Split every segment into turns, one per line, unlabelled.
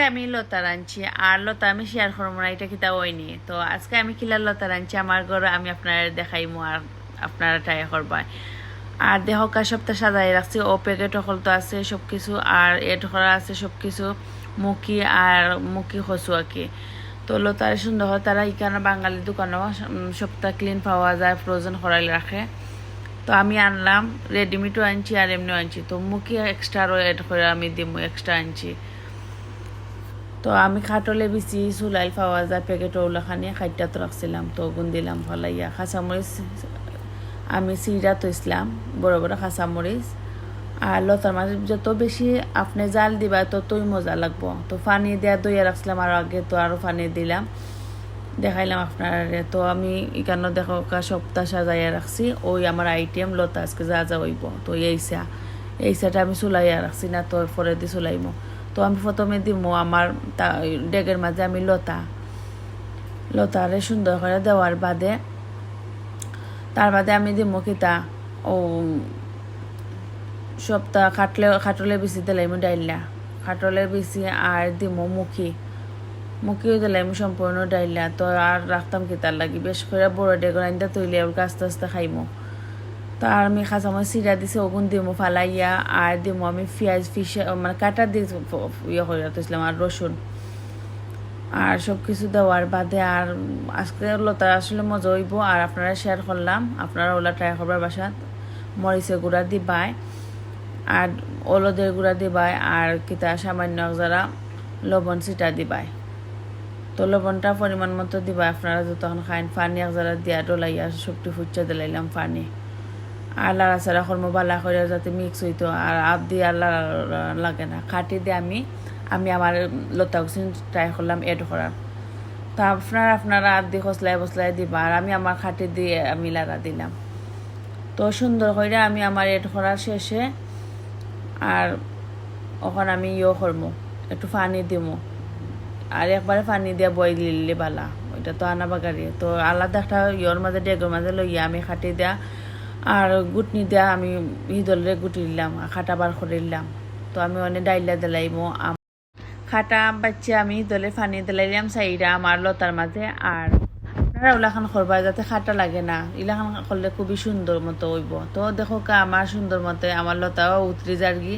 আজকে আমি লতা রাঁধছি, আর লতা আমি শেয়ার করব না, এটা কিতা হয়নি তো আজকে আমি কিলার লতা রাঁধছি, আমার ঘরে আমি আপনার দেখাইমু, আর আপনারা ট্রাই করবাই আর দেহ কা সপ্তাহ সাজাই রাখছি, ও প্যাকেট সকল তো আছে সব কিছু আর এড করা আছে সব কিছু মুখি আর মুখি খসু আর কি। তো লতার সুন্দর হয়, তারা এখানে বাঙালি দোকানেও সপ্তাহ ক্লিন পাওয়া যায় ফ্রোজেন করাই রাখে। তো আমি আনলাম রেডিমেডও আনছি, আর এমনিও আনছি। তো মুখি এক্সট্রা আরও এড করে আমি দিব এক্সট্রা আনছি। তো আমি খাটলে বেশি চুলাই পাওয়া যায় প্যাকেট ওলাখানি খাদ্যত রাখছিলাম, তো গুণ দিলাম ফলাইয়া খাঁচামরিচ, আমি চিরা তৈছিলাম, বড় বড় খাঁচামরিচ। আর লতার মাছ যত বেশি আপনি জাল দিবা, ততই মজা লাগবো। তো পানি দেওয়া দইয়া রাখছিলাম আর আগে, তো আরও পানি দিলাম। দেখাইলাম আপনার, তো আমি এখানে দেখো সপ্তাহ সাজাইয়া রাখছি, ওই আমার আইটেম লতা আজকে যা যা হইব, তো এইসা এইসাটা আমি চুলাইয়া রাখছি না, তো পরে দিয়ে চুলাইমো। তো আমি প্রথমে দিমো, আমার তা- ডেগের মাঝে আমি লতা। লতারে সুন্দর করে দেওয়ার বাদে তার বাদে আমি দিমো কিতা ও সপ্তাহ খাটলে খাটলে বেশি দিলাইমো ডাইলা খাটলের বেশি আর দিমো মুখি। মুখিও দিলাইমো সম্পূর্ণ ডাইলা তো আর রাখতাম কি তার লাগি? বেশ করে বড় ডেগর আইনটা তৈলে ওর আস্তে আস্তে খাইমো। তো আর আমি খাঁচামো চিরা দিছে, ওগুন দিমো ফালাইয়া, আর দিমো আমি পেঁয়াজ ফিস মানে কাটা দিয়ে ইয়ে করে রাখতেছিলাম আর রসুন। আর সব কিছু দেওয়ার বাদে আর আজকে লতা আসলে মজা হইব, আর আপনারা শেয়ার করলাম, আপনারা ওলা ট্রাই করবার বাসাত। মরিচের গুঁড়া দিবাই, আর ওলদের গুঁড়া দিবাই, আর কিতা সামান্য যারা লবণ ছিটা দিবাই। তো লবণটা পরিমাণ মতো দিবা আপনারা যতক্ষণ খাইন পানি এক যারা দিয়া ডলাইয়া, সবটি ফুচ্চা দিলাইলাম পানি আর লাড়াচাড়া কর্ম বালা করে যাতে মিক্স হইতো। আর আপ দিয়ে আর লাগে না। খাটি দিয়ে আমি আমি আমার লতা কুচিন ট্রাই করলাম এড করার তা আপনারা আপনারা আপ দিয়ে খসলাই বসলাই দিবা। আর আমি আমার খাটি দিয়ে আমি লাগা দিলাম। তো সুন্দর করে আমি আমার এড করার শেষে আর ওখানে আমি ইয়ে করব একটু পানি দিমো। আর একবারে পানি দিয়ে বই দিলে বালা। ওইটা তো আনা বাগারি। তো আলাদা একটা ইয়র মাঝে, ডেগর মাঝে লইয়া আমি খাটি দেয়া আর গুটনি দিয়া আমি হিদলে গুটি আর খাটা বার করে দিলাম তো আমি অনেক ডাইলা দিলাইমো খাটা বাচ্চা আমি দলে পানি দিলাইলাম সাইডা আমার লতার মাঝে। আর আপনারা ওলাখান করবা যাতে খাটা লাগে না, ইলাখান করলে খুবই সুন্দর মতো হইব। তো দেখো কা, আমার সুন্দর মতে আমার লতাও উতরি যারগি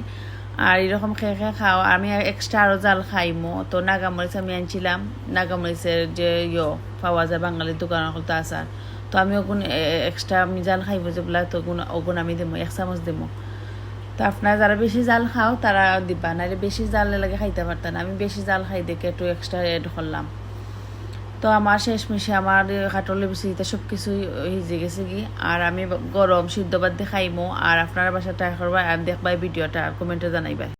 আর এরকম খেয়ে খেয়ে খাও, আমি এক্সট্রা আরও জাল খাইমো। তো নাগামরিচ আমি আনছিলাম নাগামরিচের যে ইয় পাওয়া যায় বাঙালির দোকানের তো আচার। তো আমি ওগুন এক্সট্রা আমি জাল খাইবো যেগুলা তো ওগুন ওগুন আমি দিমো, এক চামচ দিমো। তো আপনারা যারা বেশি জাল খাও, তারা দিবা নাহলে বেশি জাল লাগে খাইতে পারতেন আমি বেশি জাল খাই দেখে একটু এক্সট্রা এড করলাম। তো আমার শেষমেশে আমার কাটলে বেশিতে সব কিছুই হিজে গেছে কি, আর আমি গরম সিদ্ধ বাদ দিয়ে খাইমো। আর আপনারা বাসা ট্রাই করবা দেখবাই ভিডিওটা কমেন্টে জানাইবাই